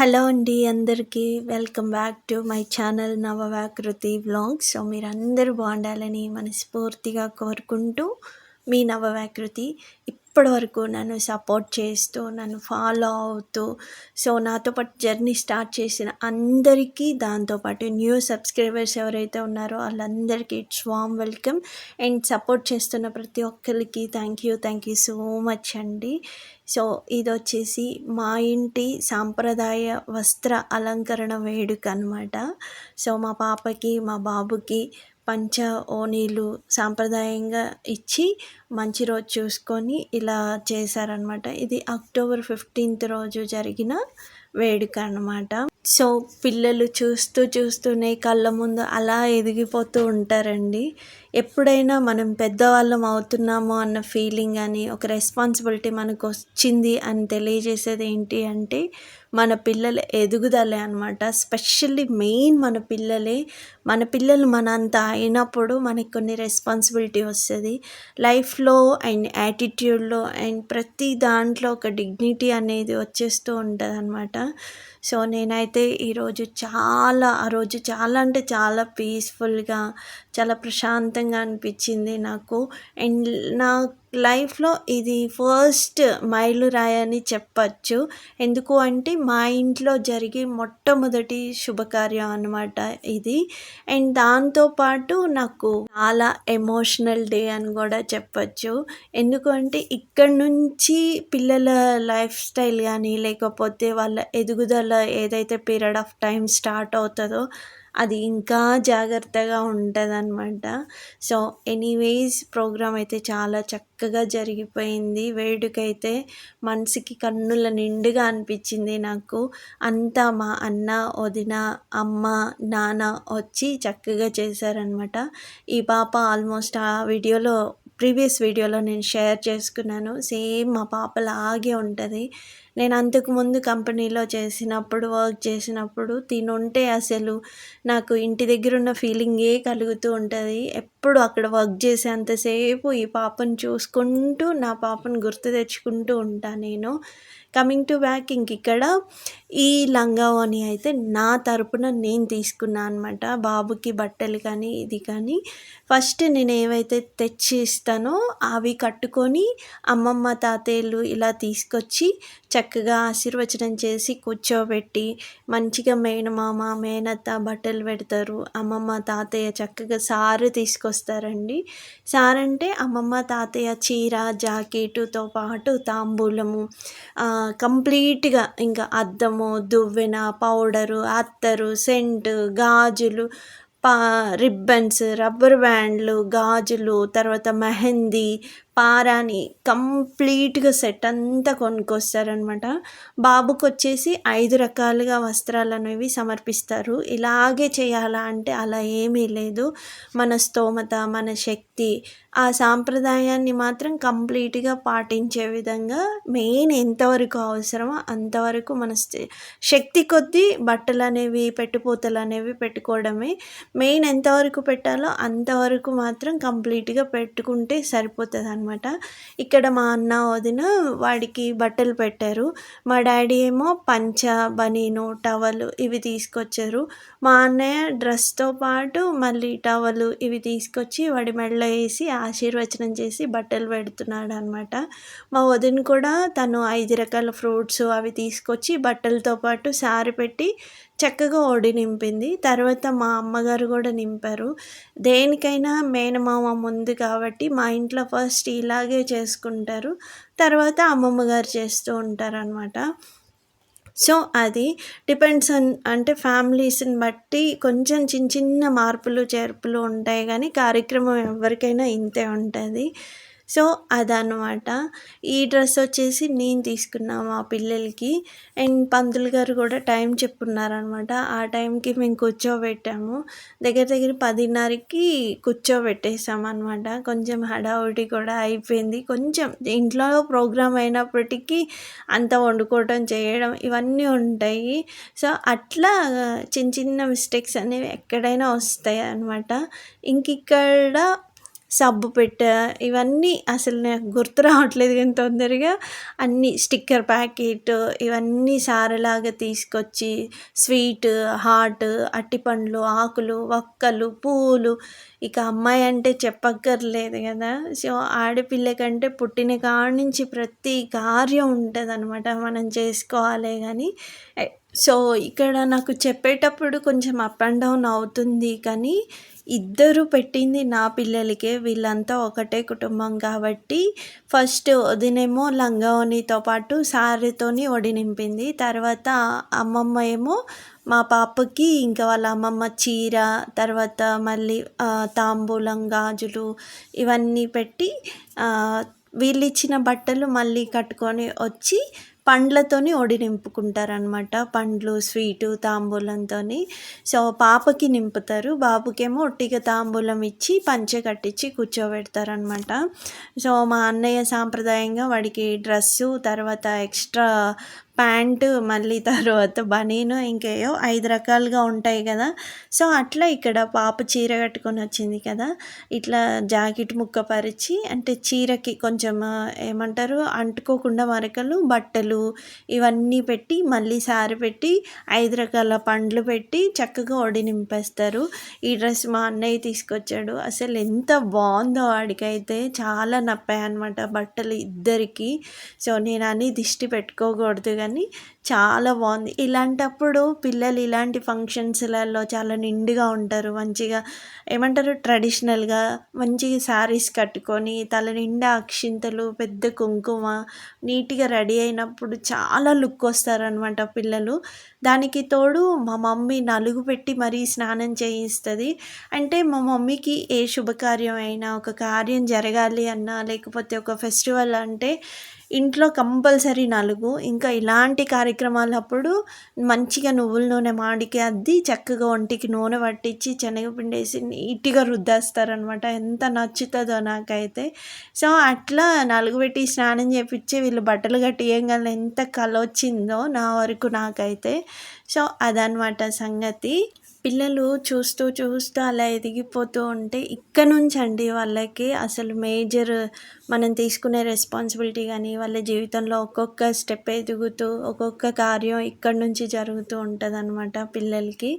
Hello అండి అందరికీ welcome back to my channel Navavakruthi vlogs. So మీరు అందరూ బాగుండాలని మనస్ఫూర్తిగా కోరుకుంటూ మీ నవవ్యాకృతి ఇప్పటి వరకు నన్ను సపోర్ట్ చేస్తూ నన్ను ఫాలో అవుతూ సో నాతో పాటు జర్నీ స్టార్ట్ చేసిన అందరికీ దాంతోపాటు న్యూ సబ్స్క్రైబర్స్ ఎవరైతే ఉన్నారో వాళ్ళందరికీ it's warm welcome. And support చేస్తున్న ప్రతి ఒక్కరికి thank you thank you so much అండి. సో ఇది వచ్చేసి మా ఇంటి సాంప్రదాయ వస్త్ర అలంకరణ వేడుక అనమాట సో మా పాపకి మా బాబుకి పంచ ఓనీలు సాంప్రదాయంగా ఇచ్చి మంచి రోజు చూసుకొని ఇలా చేశారనమాట ఇది అక్టోబర్ ఫిఫ్టీన్త్ రోజు జరిగిన వేడుక అనమాట సో పిల్లలు చూస్తూ చూస్తూనే కళ్ళ ముందు అలా ఎదిగిపోతూ ఉంటారండి. ఎప్పుడైనా మనం పెద్దవాళ్ళం అవుతున్నామో అన్న ఫీలింగ్ అని ఒక రెస్పాన్సిబిలిటీ మనకు వచ్చింది అని తెలియజేసేది ఏంటి అంటే మన పిల్లల ఎదుగుదలే అనమాట స్పెషల్లీ మెయిన్ మన పిల్లలే. మన పిల్లలు మనంత అయినప్పుడు మనకి కొన్ని రెస్పాన్సిబిలిటీ వస్తుంది. లైఫ్లో అండ్ యాటిట్యూడ్లో అండ్ ప్రతి దాంట్లో ఒక డిగ్నిటీ అనేది వచ్చేస్తూ ఉంటుంది అనమాట సో నేనైతే ఈరోజు చాలా ఆ రోజు చాలా అంటే చాలా పీస్ఫుల్గా చాలా ప్రశాంతంగా అనిపించింది నాకు. అండ్ నా లైఫ్లో ఇది ఫస్ట్ మైలురాయి అని చెప్పచ్చు. ఎందుకు అంటే మా ఇంట్లో జరిగే మొట్టమొదటి శుభకార్యం అనమాట ఇది. అండ్ దాంతోపాటు నాకు చాలా ఎమోషనల్ డే అని కూడా చెప్పచ్చు. ఎందుకంటే ఇక్కడ నుంచి పిల్లల లైఫ్ స్టైల్ కానీ లేకపోతే వాళ్ళ ఎదుగుదల ఏదైతే పీరియడ్ ఆఫ్ టైం స్టార్ట్ అవుతుందో అది ఇంకా జాగ్రత్తగా ఉంటుందన్నమాట. సో ఎనీవేస్ ప్రోగ్రామ్ అయితే చాలా చక్కగా జరిగిపోయింది. వేడుకైతే మనసుకి కన్నుల నిండుగా అనిపించింది నాకు. అంతా మా అన్న వదిన అమ్మ నాన్న వచ్చి చక్కగా చేశారనమాట ఈ పాప ఆల్మోస్ట్ ఆ వీడియోలో ప్రీవియస్ వీడియోలో నేను షేర్ చేసుకున్నాను. సేమ్ మా పాపలాగే ఉంటుంది. నేను అంతకుముందు కంపెనీలో చేసినప్పుడు వర్క్ చేసినప్పుడు తినుంటే అసలు నాకు ఇంటి దగ్గర ఉన్న ఫీలింగే కలుగుతూ ఉంటుంది. ఎప్పుడు అక్కడ వర్క్ చేసేంతసేపు ఈ పాపను చూసుకుంటూ నా పాపను గుర్తు తెచ్చుకుంటూ ఉంటాను నేను. కమింగ్ టు బ్యాక్ ఇంక ఇక్కడ ఈ లంగావోని అయితే నా తరపున నేను తీసుకున్నాను అనమాట బాబుకి బట్టలు కానీ ఇది కానీ. ఫస్ట్ నేను ఏవైతే తెచ్చి ఇస్తానో అవి కట్టుకొని అమ్మమ్మ తాతయ్యలు ఇలా తీసుకొచ్చి చక్కగా ఆశీర్వచనం చేసి కూర్చోబెట్టి మంచిగా మేనమామ మేనత్త బట్టలు పెడతారు. అమ్మమ్మ తాతయ్య చక్కగా సారు తీసుకొస్తారండి. సార్ అంటే అమ్మమ్మ తాతయ్య చీర జాకెటుతో పాటు తాంబూలము కంప్లీట్గా ఇంకా అద్దము దువ్వెన పౌడరు అత్తరు సెంటు గాజులు పా రిబ్బన్స్ రబ్బర్ బ్యాండ్లు గాజులు తర్వాత మెహందీ పారాని కంప్లీట్గా సెట్ అంతా కొనుక్కొస్తారనమాట బాబుకి వచ్చేసి ఐదు రకాలుగా వస్త్రాలు అనేవి సమర్పిస్తారు. ఇలాగే చేయాలా అంటే అలా ఏమీ లేదు. మన స్తోమత మన శక్తి ఆ సాంప్రదాయాన్ని మాత్రం కంప్లీట్గా పాటించే విధంగా మెయిన్ ఎంతవరకు అవసరమో అంతవరకు మన శక్తి కొద్దీ బట్టలు అనేవి పెట్టుపోతలు అనేవి పెట్టుకోవడమే. మెయిన్ ఎంతవరకు పెట్టాలో అంతవరకు మాత్రం కంప్లీట్గా పెట్టుకుంటే సరిపోతుంది అనమాట ఇక్కడ మా అన్న వదిన వాడికి బట్టలు పెట్టారు. మా డాడీ ఏమో పంచ బనీను టవల్ ఇవి తీసుకొచ్చారు. మా అన్నయ్య డ్రెస్తో పాటు మళ్ళీ టవల్ ఇవి తీసుకొచ్చి వాడి మెడలో వేసి ఆశీర్వచనం చేసి బట్టలు పెడుతున్నాడు అనమాట మా వదిన కూడా తను ఐదు రకాల ఫ్రూట్స్ అవి తీసుకొచ్చి బట్టలతో పాటు సారి పెట్టి చక్కగా ఓడి నింపింది. తర్వాత మా అమ్మగారు కూడా నింపారు. దేనికైనా మేనమామ ముందు కాబట్టి మా ఇంట్లో ఫస్ట్ ఇలాగే చేసుకుంటారు. తర్వాత అమ్మమ్మ గారు చేస్తూ ఉంటారనమాట సో అది డిపెండ్స్ ఆన్ అంటే ఫ్యామిలీస్ని బట్టి కొంచెం చిన్న చిన్న మార్పులు చేర్పులు ఉంటాయి కానీ కార్యక్రమం ఎవరికైనా ఇంతే ఉంటుంది. సో అదనమాట ఈ డ్రెస్ వచ్చేసి నేను తీసుకున్నా మా పిల్లలకి. అండ్ పంతులు గారు కూడా టైం చెప్పున్నారనమాట ఆ టైంకి మేము కూర్చోబెట్టాము. దగ్గర దగ్గర పదిన్నరకి కూర్చోబెట్టేసాం అనమాట కొంచెం హడావుడి కూడా అయిపోయింది. కొంచెం ఇంట్లో ప్రోగ్రామ్ అయినప్పటికీ అంత వండుకోవటం చేయడం ఇవన్నీ ఉంటాయి. సో అట్లా చిన్న చిన్న మిస్టేక్స్ అనేవి ఎక్కడైనా వస్తాయి అనమాట ఇంక ఇక్కడ సబ్బు పెట్ట ఇవన్నీ అసలు నాకు గుర్తు రావట్లేదు కానీ తొందరగా అన్నీ స్టిక్కర్ ప్యాకెట్ ఇవన్నీ సారలాగా తీసుకొచ్చి స్వీట్ హాట్ అట్టిపండ్లు ఆకులు వక్కలు పూలు. ఇక అమ్మాయి అంటే చెప్పక్కర్లేదు కదా. సో ఆడపిల్ల కంటే పుట్టిన కాడ నుంచి ప్రతి కార్యం ఉంటుంది అనమాట మనం చేసుకోవాలి కానీ సో ఇక్కడ నాకు చెప్పేటప్పుడు కొంచెం అప్ అండ్ డౌన్ అవుతుంది కానీ ఇద్దరు పెట్టింది నా పిల్లలకే. వీళ్ళంతా ఒకటే కుటుంబం కాబట్టి ఫస్ట్ వదినేమో లంగావనితో పాటు సారీతోని ఒడి నింపింది. తర్వాత అమ్మమ్మ ఏమో మా పాపకి ఇంకా వాళ్ళ అమ్మమ్మ చీర తర్వాత మళ్ళీ తాంబూలం గాజులు ఇవన్నీ పెట్టి వీళ్ళిచ్చిన బట్టలు మళ్ళీ కట్టుకొని వచ్చి పండ్లతోని ఒడి నింపుకుంటారనమాట పండ్లు స్వీటు తాంబూలంతో సో పాపకి నింపుతారు. బాబుకేమో ఒట్టిగా తాంబూలం ఇచ్చి పంచె కట్టించి కూర్చోబెడతారనమాట సో మా అన్నయ్య సాంప్రదాయంగా వాడికి డ్రెస్సు తర్వాత ఎక్స్ట్రా ప్యాంటు మళ్ళీ తర్వాత బనీను ఇంకేయో ఐదు రకాలుగా ఉంటాయి కదా. సో అట్లా ఇక్కడ పాప చీర కట్టుకొని వచ్చింది కదా. ఇట్లా జాకెట్ ముక్క పరిచి అంటే చీరకి కొంచెం ఏమంటారు అంటుకోకుండా మరకలు బట్టలు ఇవన్నీ పెట్టి మళ్ళీ సారి పెట్టి ఐదు రకాల పండ్లు పెట్టి చక్కగా ఒడి నింపేస్తారు. ఈ డ్రెస్ మా అన్నయ్య తీసుకొచ్చాడు. అసలు ఎంత బాగుందో వాడికైతే చాలా నప్పాయి అనమాట బట్టలు ఇద్దరికి. సో నేను అని దిష్టి పెట్టుకోకూడదు కానీ కానీ చాలా బాగుంది. ఇలాంటప్పుడు పిల్లలు ఇలాంటి ఫంక్షన్స్లలో చాలా నిండుగా ఉంటారు. మంచిగా ఏమంటారు? ట్రెడిషనల్గా మంచిగా శారీస్ కట్టుకొని తల నిండా అక్షింతలు పెద్ద కుంకుమ నీట్గా రెడీ అయినప్పుడు చాలా లుక్ వస్తారనమాట పిల్లలు. దానికి తోడు మా మమ్మీ నలుగు పెట్టి మరీ స్నానం చేయిస్తుంది. అంటే మా మమ్మీకి ఏ శుభకార్యం అయినా ఒక కార్యం జరగాలి అన్నా లేకపోతే ఒక ఫెస్టివల్ అంటే ఇంట్లో కంపల్సరీ నలుగు. ఇంకా ఇలాంటి కార్యక్రమాలప్పుడు మంచిగా నువ్వుల నూనె మాడికి అద్ది చక్కగా ఒంటికి నూనె పట్టించి శనగపిండి వేసి నీట్గా రుద్దేస్తారనమాట ఎంత నచ్చుతుందో నాకైతే. సో అట్లా నలుగు పెట్టి స్నానం చేపించి వీళ్ళు బట్టలు కట్టి ఏం ఎంత కల వచ్చిందో నా వరకు నాకైతే. సో అదనమాట సంగతి. పిల్లలు చూస్తూ చూస్తూ అలా ఎదిగిపోతూ ఉంటే ఇక్కడ నుంచి అండి వాళ్ళకి అసలు మేజర్ మనం తీసుకునే రెస్పాన్సిబిలిటీ కానీ వాళ్ళ జీవితంలో ఒక్కొక్క స్టెప్ ఎదుగుతూ ఒక్కొక్క కార్యం ఇక్కడ నుంచి జరుగుతూ ఉంటుంది అనమాట పిల్లలకి.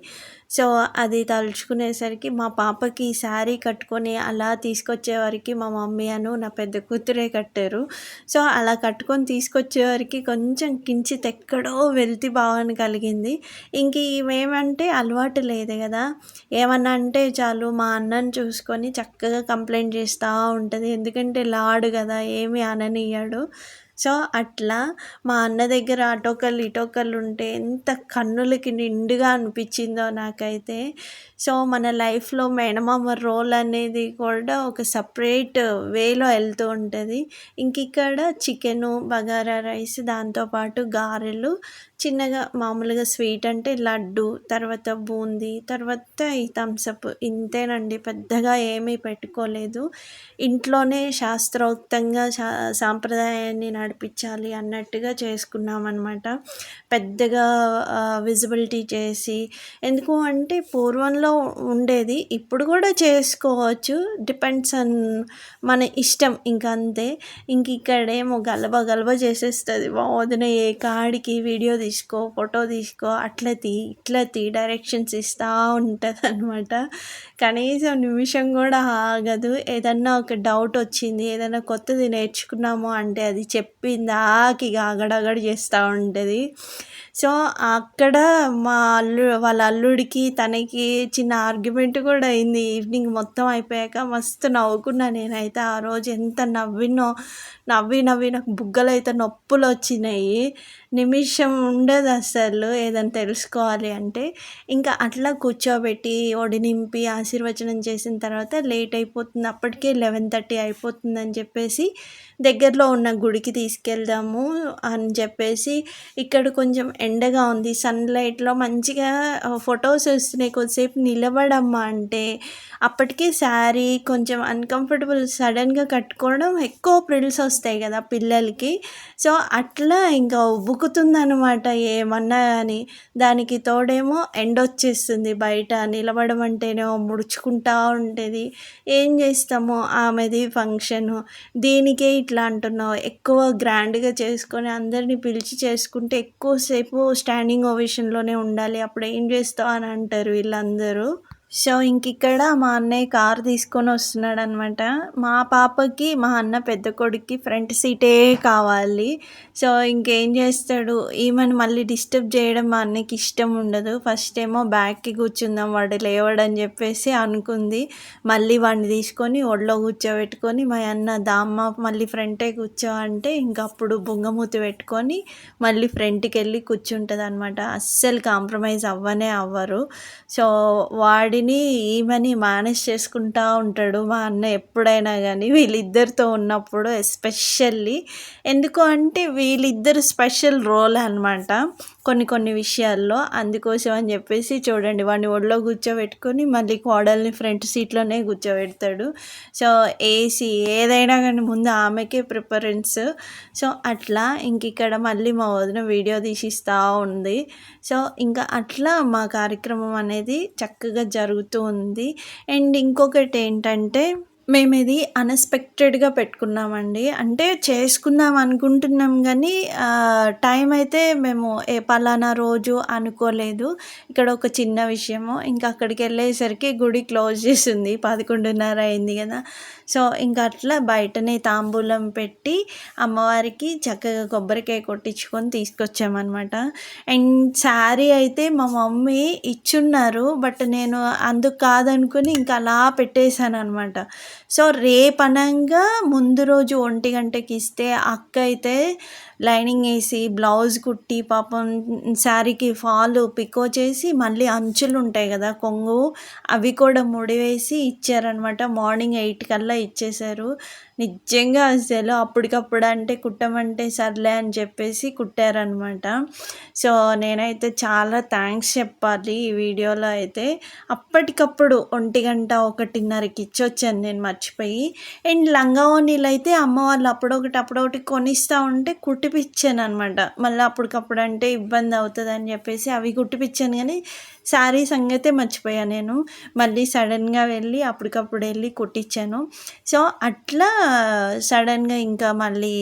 సో అది తలుచుకునేసరికి మా పాపకి శారీ కట్టుకొని అలా తీసుకొచ్చేవారికి మా మమ్మీ అను నా పెద్ద కూతురే కట్టారు. సో అలా కట్టుకొని తీసుకొచ్చేవారికి కొంచెం కించిత్ ఎక్కడో వెళ్తి భావన కలిగింది. ఇంక ఇవేమంటే అలవాటు లేదు కదా. ఏమన్నా అంటే చాలు మా అన్నని చూసుకొని చక్కగా కంప్లైంట్ చేస్తూ ఉంటుంది. ఎందుకంటే లాడు కదా ఏమి అననీయడు. సో అట్లా మా అన్న దగ్గర అటోకలు ఇటోకళ్ళు ఉంటే ఎంత కన్నులకి నిండుగా అనిపించిందో నాకైతే. సో మన లైఫ్లో మేనమామ రోల్ అనేది కూడా ఒక సపరేట్ వేలో వెళ్తూ ఉంటుంది. ఇంక ఇక్కడ చికెను బగారా రైస్ దాంతోపాటు గారెలు చిన్నగా మామూలుగా స్వీట్ అంటే లడ్డు తర్వాత బూందీ తర్వాత ఈ థమ్సప్ ఇంతేనండి. పెద్దగా ఏమీ పెట్టుకోలేదు. ఇంట్లోనే శాస్త్రోక్తంగా శా సాంప్రదాయాన్ని నడిపించాలి అన్నట్టుగా చేసుకున్నామన్నమాట. పెద్దగా విజిబిలిటీ చేసి ఎందుకు అంటే పూర్వంలో ఉండేది ఇప్పుడు కూడా చేసుకోవచ్చు. డిపెండ్స్ ఆన్ మన ఇష్టం ఇంక అంతే. ఇంక ఇక్కడేమో గలబ గలబ చేసేస్తుంది. వదిన ఏ కాడికి వీడియో తీసుకో ఫోటో తీసుకో అట్లా తీ ఇట్లా తీ డైరెక్షన్స్ ఇస్తూ ఉంటుంది అనమాట కనీసం నిమిషం కూడా ఆగదు. ఏదన్నా ఒక డౌట్ వచ్చింది ఏదైనా కొత్తది నేర్చుకున్నాము అంటే అది చెప్పింది ఆకి ఆగడగడ చేస్తూ ఉంటుంది. సో అక్కడ మా అల్లు వాళ్ళ అల్లుడికి తనకి చిన్న ఆర్గ్యుమెంట్ కూడా అయింది. ఈవినింగ్ మొత్తం అయిపోయాక మస్తు నవ్వుకున్నా నేనైతే. ఆ రోజు ఎంత నవ్వినో నవ్వి నవ్వి నాకు బుగ్గలు అయితే నొప్పులు వచ్చినాయి నిమిషం ఉండదు అసలు ఏదైనా తెలుసుకోవాలి అంటే. ఇంకా అట్లా కూర్చోబెట్టి ఒడి నింపి ఆశీర్వచనం చేసిన తర్వాత లేట్ అయిపోతుంది. అప్పటికే లెవెన్ థర్టీ అయిపోతుందని చెప్పేసి దగ్గరలో ఉన్న గుడికి తీసుకెళ్దాము అని చెప్పేసి ఇక్కడ కొంచెం ఎండగా ఉంది. సన్లైట్లో మంచిగా ఫొటోస్ వస్తున్నాయి. కొద్దిసేపు నిలబడమ్మా అంటే అప్పటికే శారీ కొంచెం అన్కంఫర్టబుల్ సడన్గా కట్టుకోవడం ఎక్కువ ప్రిల్స్ వస్తాయి కదా పిల్లలకి. సో అట్లా ఇంకా ఉబ్బుకుతుందనమాట ఏమన్నా కానీ దానికి తోడేమో ఎండొచ్చేస్తుంది బయట నిలబడడం అంటేనేమో ముడుచుకుంటా ఉంటుంది. ఏం చేస్తాము ఆమెది ఫంక్షను దీనికే ఇట్లా అంటున్నావు. ఎక్కువ గ్రాండ్గా చేసుకొని అందరినీ పిలిచి చేసుకుంటే ఎక్కువసేపు స్టాండింగ్ ఓవేషన్లోనే ఉండాలి. అప్పుడు ఏం చేస్తావు అని అంటారు వీళ్ళందరూ. సో ఇంక ఇక్కడ మా అన్నయ్య కార్ తీసుకొని వస్తున్నాడు అనమాట మా పాపకి మా అన్న పెద్ద కొడుక్కి ఫ్రంట్ సీటే కావాలి. సో ఇంకేం చేస్తాడు? ఈమెను మళ్ళీ డిస్టర్బ్ చేయడం మా అన్నయ్యకి ఇష్టం ఉండదు. ఫస్ట్ ఏమో బ్యాక్కి కూర్చుందాం వాడు లేవడని చెప్పేసి అనుకుంది. మళ్ళీ వాడిని తీసుకొని ఒళ్ళో కూర్చోబెట్టుకొని మా అన్న దామ్మ మళ్ళీ ఫ్రంటే కూర్చో అంటే ఇంకప్పుడు బొంగమూతి పెట్టుకొని మళ్ళీ ఫ్రంట్కి వెళ్ళి కూర్చుంటుంది అనమాట అస్సలు కాంప్రమైజ్ అవ్వనే అవ్వరు. సో వాడి వాడిని ఈమెని మేనేజ్ చేసుకుంటూ ఉంటాడు మా అన్న ఎప్పుడైనా కానీ వీళ్ళిద్దరితో ఉన్నప్పుడు ఎస్పెషల్లీ. ఎందుకు అంటే వీళ్ళిద్దరు స్పెషల్ రోల్ అనమాట కొన్ని కొన్ని విషయాల్లో అందుకోసం అని చెప్పేసి చూడండి వాడిని ఒళ్ళో కూర్చోబెట్టుకొని మళ్ళీ కోడల్ని ఫ్రంట్ సీట్లోనే కూర్చోబెడతాడు. సో ఏసీ ఏదైనా కానీ ముందు ఆమెకే ప్రిఫరెన్స్. సో అట్లా ఇంక ఇక్కడ మళ్ళీ మా వదిన వీడియో తీసిస్తూ ఉంది. సో ఇంకా అట్లా మా కార్యక్రమం అనేది చక్కగా జరుగుతూ ఉంది. అండ్ ఇంకొకటి ఏంటంటే మేము ఇది అన్ఎక్స్పెక్టెడ్గా పెట్టుకున్నామండి. అంటే చేసుకుందాం అనుకుంటున్నాం కానీ టైం అయితే మేము ఏ పలానా రోజు అనుకోలేదు. ఇక్కడ ఒక చిన్న విషయము ఇంకా అక్కడికి వెళ్ళేసరికి గుడి క్లోజ్ చేసింది పదకొండున్నర అయింది కదా. సో ఇంకా అట్లా బయటనే తాంబూలం పెట్టి అమ్మవారికి చక్కగా కొబ్బరికాయ కొట్టించుకొని తీసుకొచ్చామన్నమాట. అండ్ శారీ అయితే మా మమ్మీ ఇచ్చున్నారు బట్ నేను అందుకు కాదనుకుని ఇంకా అలా పెట్టేశాను అనమాట సో రేపనంగా ముందు రోజు ఒంటి గంటకి ఇస్తే అక్క అయితే లైనింగ్ వేసి బ్లౌజ్ కుట్టి పాపం శారీకి ఫాల్ పికో చేసి మళ్ళీ అంచులు ఉంటాయి కదా కొంగు అవి కూడా ముడివేసి ఇచ్చారనమాట మార్నింగ్ ఎయిట్ కల్లా ఇచ్చేశారు. నిజంగా అసలు అప్పటికప్పుడు అంటే కుట్టమంటే సర్లే అని చెప్పేసి కుట్టారనమాట సో నేనైతే చాలా థ్యాంక్స్ చెప్పాలి ఈ వీడియోలో అయితే. అప్పటికప్పుడు ఒంటి గంట ఒకటిన్నరకి ఇచ్చొచ్చాను నేను మర్చిపోయి. అండ్ లంగా ఓనీలు అయితే అమ్మ వాళ్ళు అప్పుడొకటి అప్పుడొకటి కొనిస్తూ ఉంటే కుట్టి కుట్టిపిచ్చాను అనమాట మళ్ళీ అప్పటికప్పుడు అంటే ఇబ్బంది అవుతుంది అని చెప్పేసి అవి కుట్టిపిచ్చాను కానీ శారీ సంగతే మర్చిపోయాను నేను. మళ్ళీ సడన్గా వెళ్ళి అప్పటికప్పుడు వెళ్ళి కుట్టించాను సో అట్లా సడన్గా ఇంకా మళ్ళీ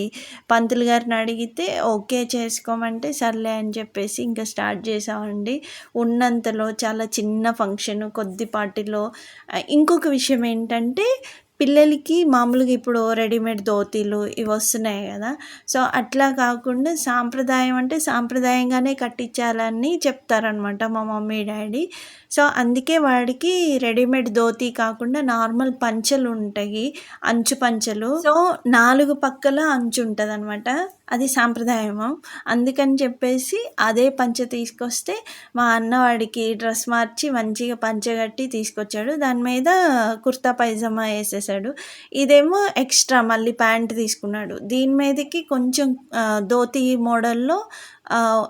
పంతులు గారిని అడిగితే ఓకే చేసుకోమంటే సర్లే అని చెప్పేసి ఇంకా స్టార్ట్ చేసామండి. ఉన్నంతలో చాలా చిన్న ఫంక్షన్ కొద్దిపాటిలో. ఇంకొక విషయం ఏంటంటే పిల్లలకి మామూలుగా ఇప్పుడు రెడీమేడ్ ధోతీలు ఇవి వస్తున్నాయి కదా. సో అట్లా కాకుండా సాంప్రదాయం అంటే సాంప్రదాయంగానే కట్టించాలని చెప్తారనమాట మా మమ్మీ డాడీ. సో అందుకే వాడికి రెడీమేడ్ ధోతీ కాకుండా నార్మల్ పంచలు ఉంటాయి. అంచు పంచలు. సో నాలుగు పక్కల అంచు ఉంటుంది అనమాట అది సాంప్రదాయము? అందుకని చెప్పేసి అదే పంచ తీసుకొస్తే మా అన్నవాడికి డ్రెస్ మార్చి మంచిగా పంచ కట్టి తీసుకొచ్చాడు. దాని మీద కుర్తా పైజామా వేసేసాడు. ఇదేమో ఎక్స్ట్రా మళ్ళీ ప్యాంట్ తీసుకున్నాడు. దీని మీదకి కొంచెం ధోతి మోడల్లో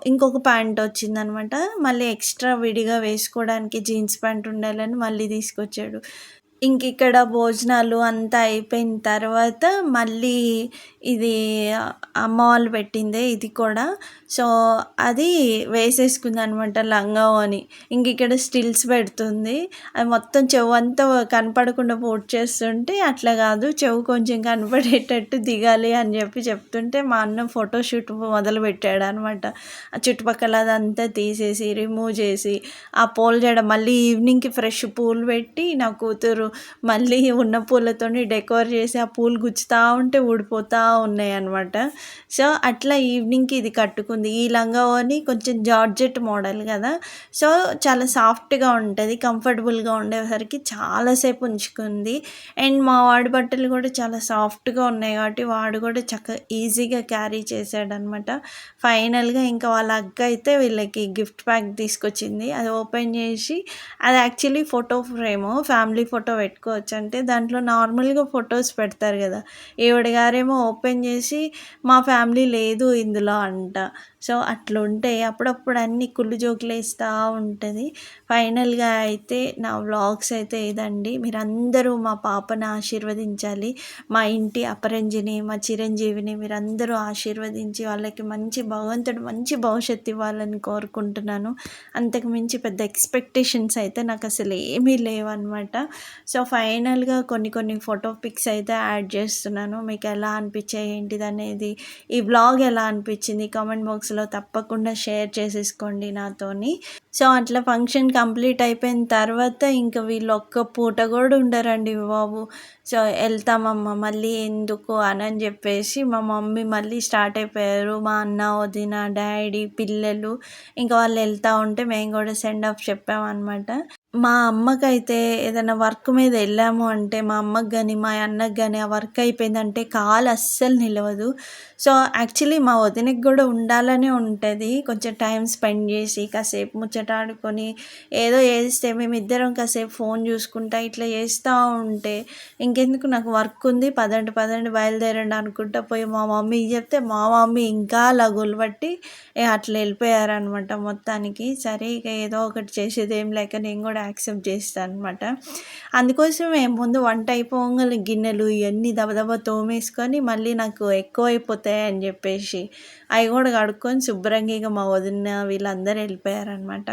ఇంకొక ప్యాంట్ వచ్చిందనమాట. మళ్ళీ ఎక్స్ట్రా విడిగా వేసుకోవడానికి జీన్స్ ప్యాంట్ ఉండాలని మళ్ళీ తీసుకొచ్చాడు. ఇంక ఇక్కడ భోజనాలు అంతా అయిపోయిన తర్వాత మళ్ళీ ఇది అమ్మ వాళ్ళు పెట్టిందే ఇది కూడా. సో అది వేసేసుకుంది అనమాట లంగా అని. ఇంక ఇక్కడ స్టిల్స్ పెడుతుంది. అది మొత్తం చెవు అంతా కనపడకుండా పోట్ చేస్తుంటే అట్లా కాదు. చెవు కొంచెం కనపడేటట్టు దిగాలి అని చెప్పి చెప్తుంటే మా అన్న ఫోటోషూట్ మొదలు పెట్టాడు అనమాట ఆ చుట్టుపక్కల అదంతా తీసేసి రిమూవ్ చేసి ఆ పూలు చేయడం మళ్ళీ ఈవినింగ్కి ఫ్రెష్ పూలు పెట్టి నా కూతురు మళ్ళీ ఉన్న పూలతోని డెకోర్ చేసి ఆ పూలు గుచ్చుతూ ఉంటే ఊడిపోతూ ఉన్నాయి అనమాట సో అట్లా ఈవినింగ్కి ఇది కట్టుకుంది. ఈ లంగావోని కొంచెం జార్జెట్ మోడల్ కదా. సో చాలా సాఫ్ట్గా ఉంటుంది కంఫర్టబుల్గా ఉండేసరికి చాలాసేపు ఉంచుకుంది. అండ్ మా వాడి బట్టలు కూడా చాలా సాఫ్ట్గా ఉన్నాయి కాబట్టి వాడు కూడా చక్కగా ఈజీగా క్యారీ చేశాడనమాట ఫైనల్గా ఇంకా వాళ్ళ అక్క అయితే వీళ్ళకి గిఫ్ట్ ప్యాక్ తీసుకొచ్చింది. అది ఓపెన్ చేసి అది actually photo frame family photo పెట్టుకోవచ్చు. అంటే దాంట్లో నార్మల్గా ఫొటోస్ పెడతారు కదా. ఈవిడ గారేమో ఓపెన్ చేసి మా ఫ్యామిలీ లేదు ఇందులో అంట. సో అట్లుంటే అప్పుడప్పుడు అన్ని కుళ్ళు జోకులు వేస్తూ ఉంటుంది. ఫైనల్గా అయితే నా వ్లాగ్స్ అయితే ఇదండి మీరందరూ మా పాపను ఆశీర్వదించాలి. మా ఇంటి అపరంజిని మా చిరంజీవిని మీరందరూ ఆశీర్వదించి వాళ్ళకి మంచి భగవంతుడు మంచి భవిష్యత్తు ఇవ్వాలని కోరుకుంటున్నాను. అంతకు మించి పెద్ద ఎక్స్పెక్టేషన్స్ అయితే నాకు అసలు ఏమీ లేవన్నమాట. సో ఫైనల్గా కొన్ని కొన్ని ఫోటో పిక్స్ అయితే యాడ్ చేస్తున్నాను. మీకు ఎలా అనిపించాయి ఏంటిది అనేది ఈ బ్లాగ్ ఎలా అనిపించింది కామెంట్ బాక్స్ బాక్స్లో తప్పకుండా షేర్ చేసేసుకోండి నాతోని. సో అట్లా ఫంక్షన్ కంప్లీట్ అయిపోయిన తర్వాత ఇంకా వీళ్ళు ఒక్క పూట కూడా ఉండరండి బాబు. సో వెళ్తామమ్మ మళ్ళీ ఎందుకు అని అని చెప్పేసి మా మమ్మీ మళ్ళీ స్టార్ట్ అయిపోయారు. మా అన్న వదిన డాడీ పిల్లలు ఇంకా వాళ్ళు వెళ్తూ ఉంటే మేము కూడా సెండ్ ఆఫ్ చెప్పామన్నమాట. మా అమ్మకైతే ఏదైనా వర్క్ మీద వెళ్ళాము అంటే మా అమ్మకి కానీ మా అన్నకి కానీ ఆ వర్క్ అయిపోయిందంటే కాలు అస్సలు నిలవదు. సో యాక్చువల్లీ మా వదినకి కూడా ఉండాలనే ఉంటుంది. కొంచెం టైం స్పెండ్ చేసి కాసేపు ముచ్చట ఆడుకొని ఏదో చేస్తే మేమిద్దరం కాసేపు ఫోన్ చూసుకుంటా ఇట్లా చేస్తూ ఉంటే ఇంకెందుకు నాకు వర్క్ ఉంది పదండి పదండి బయలుదేరండి అనుకుంటా పోయి మా మమ్మీ చెప్తే మా మమ్మీ ఇంకా లగులు బట్టి అట్లా వెళ్ళిపోయారనమాట మొత్తానికి. సరే ఇక ఏదో ఒకటి చేసేది ఏం లేక నేను కూడా యాక్సెప్ట్ చేస్తాను అనమాట అందుకోసమే ముందు వంట అయిపోగానే గిన్నెలు ఇవన్నీ దబదబ తోమేసుకొని మళ్ళీ నాకు ఎక్కువ అయిపోతాయి అని చెప్పేసి అవి కూడా కడుక్కొని శుభ్రంగా ఇక మా వదిన వీళ్ళందరూ వెళ్ళిపోయారనమాట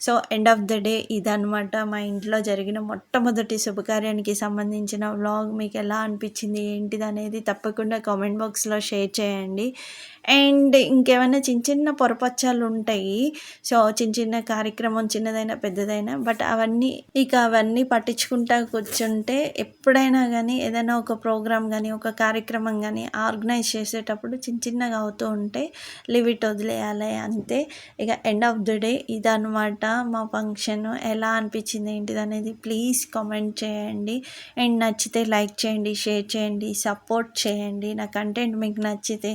so end of the day ఇదనమాట మా ఇంట్లో జరిగిన మొట్టమొదటి శుభకార్యానికి సంబంధించిన వ్లాగ్ మీకు ఎలా అనిపించింది ఏంటిది అనేది తప్పకుండా కామెంట్ బాక్స్లో షేర్ చేయండి. అండ్ ఇంకేమైనా చిన్న చిన్న పొరపచ్చాలు ఉంటాయి. సో చిన్న చిన్న కార్యక్రమం చిన్నదైనా పెద్దదైనా బట్ అవన్నీ ఇక అవన్నీ పట్టించుకుంటా కూర్చుంటే ఎప్పుడైనా కానీ ఏదైనా ఒక ప్రోగ్రామ్ కానీ ఒక కార్యక్రమం కానీ ఆర్గనైజ్ చేసేటప్పుడు చిన్న చిన్నగా అవుతూ ఉంటే లివిట్ వదిలేయాలి అంతే. ఇక ఎండ్ ఆఫ్ ది డే ఇదనమాట మా ఫంక్షన్. ఎలా అనిపించింది ఏంటిది అనేది ప్లీజ్ కామెంట్ చేయండి. అండ్ నచ్చితే లైక్ చేయండి షేర్ చేయండి సపోర్ట్ చేయండి. నా కంటెంట్ మీకు నచ్చితే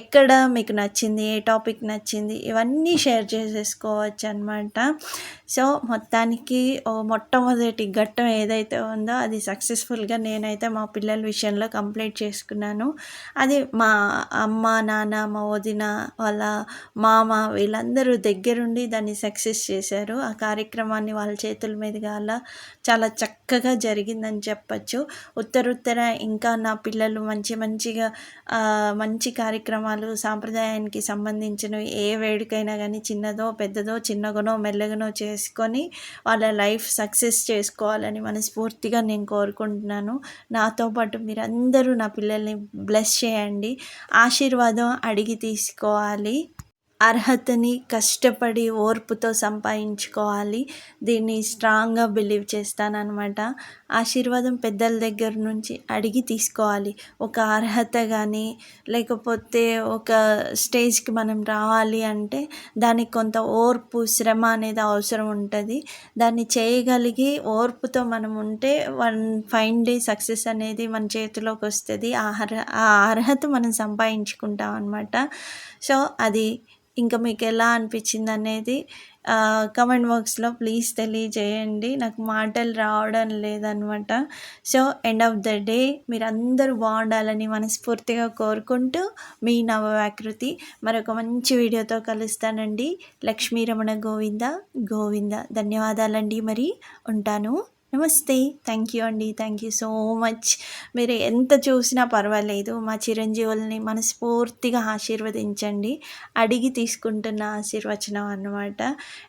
ఎక్కడ మీకు నచ్చింది ఏ టాపిక్ నచ్చింది ఇవన్నీ షేర్ చేసేసుకోవచ్చు అనమాట సో మొత్తానికి మొట్టమొదటి ఘట్టం ఏదైతే ఉందో అది సక్సెస్ఫుల్గా నేనైతే మా పిల్లల విషయంలో కంప్లీట్ చేసుకున్నాను. అది మా అమ్మ నాన్న మా వదిన వాళ్ళ మామ వీళ్ళందరూ దగ్గరుండి దాన్ని సక్సెస్ చేశారు. ఆ కార్యక్రమాన్ని వాళ్ళ చేతుల మీదుగా అలా చాలా చక్కగా జరిగిందని చెప్పచ్చు. ఉత్తరుత్తర ఇంకా నా పిల్లలు మంచి మంచిగా మంచి కార్యక్రమాలు సాంప్రదాయానికి సంబంధించినవి ఏ వేడుకైనా కానీ చిన్నదో పెద్దదో చిన్నగనో మెల్లగనో చేసుకొని వాళ్ళ లైఫ్ సక్సెస్ చేసుకోవాలని మనస్ఫూర్తిగా నేను కోరుకుంటున్నాను. నాతో పాటు మీరందరూ నా పిల్లల్ని బ్లెస్ చేయండి. ఆశీర్వాదం అడిగి తీసుకోవాలి. అర్హతని కష్టపడి ఓర్పుతో సంపాదించుకోవాలి. దీన్ని స్ట్రాంగ్గా బిలీవ్ చేస్తానన్నమాట. ఆశీర్వాదం పెద్దల దగ్గర నుంచి అడిగి తీసుకోవాలి. ఒక అర్హత కానీ లేకపోతే ఒక స్టేజ్కి మనం రావాలి అంటే దానికి కొంత ఓర్పు శ్రమ అనేది అవసరం ఉంటుంది. దాన్ని చేయగలిగి ఓర్పుతో మనం ఉంటే వన్ ఫైన్ డే సక్సెస్ అనేది మన చేతిలోకి వస్తుంది. ఆ అర్హ ఆ అర్హత మనం సంపాదించుకుంటాం అనమాట సో అది ఇంకా మీకు ఎలా అనిపించింది అనేది కమెంట్ బాక్స్లో ప్లీజ్ తెలియజేయండి. నాకు మాటలు రావడం లేదనమాట. So end of the day మీరు అందరూ బాగుండాలని మనస్ఫూర్తిగా కోరుకుంటూ మీ నవవాకృతి మరొక మంచి వీడియోతో కలుస్తానండి. లక్ష్మీరమణ గోవింద గోవింద. ధన్యవాదాలండి మరి. ఉంటాను. నమస్తే. థ్యాంక్ యూ అండి. థ్యాంక్ యూ సో మచ్ మీరు ఎంత చూసినా పర్వాలేదు. మా చిరంజీవుల్ని మనస్ఫూర్తిగా ఆశీర్వదించండి. అడిగి తీసుకుంటున్న ఆశీర్వచనం అన్నమాట.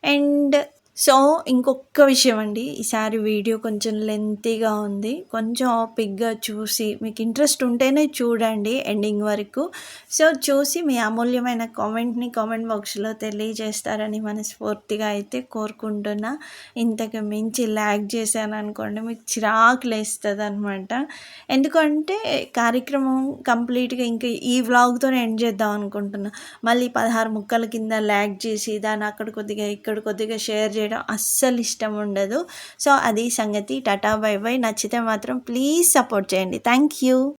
అండ్ సో ఇంకొక విషయం అండి ఈసారి వీడియో కొంచెం లెంతీగా ఉంది. కొంచెం పిగ్గా చూసి మీకు ఇంట్రెస్ట్ ఉంటేనే చూడండి ఎండింగ్ వరకు. సో చూసి మీ అమూల్యమైన కామెంట్ని కామెంట్ బాక్స్లో తెలియజేస్తారని మనస్ఫూర్తిగా అయితే కోరుకుంటున్నా. ఇంతకు మించి ల్యాగ్ చేశాను అనుకోండి మీకు చిరాకు లేస్తుంది అనమాట ఎందుకంటే కార్యక్రమం కంప్లీట్గా ఇంకా ఈ వ్లాగ్తో ఎండ్ చేద్దాం అనుకుంటున్నా. మళ్ళీ పదహారు ముక్కల కింద ల్యాగ్ చేసి దాన్ని అక్కడ కొద్దిగా ఇక్కడ కొద్దిగా షేర్ చేయడం చేయడం అస్సలు ఇష్టం ఉండదు. సో అది సంగతి. Tata bye bye. నచ్చితే మాత్రం ప్లీజ్ సపోర్ట్ చేయండి. Thank you.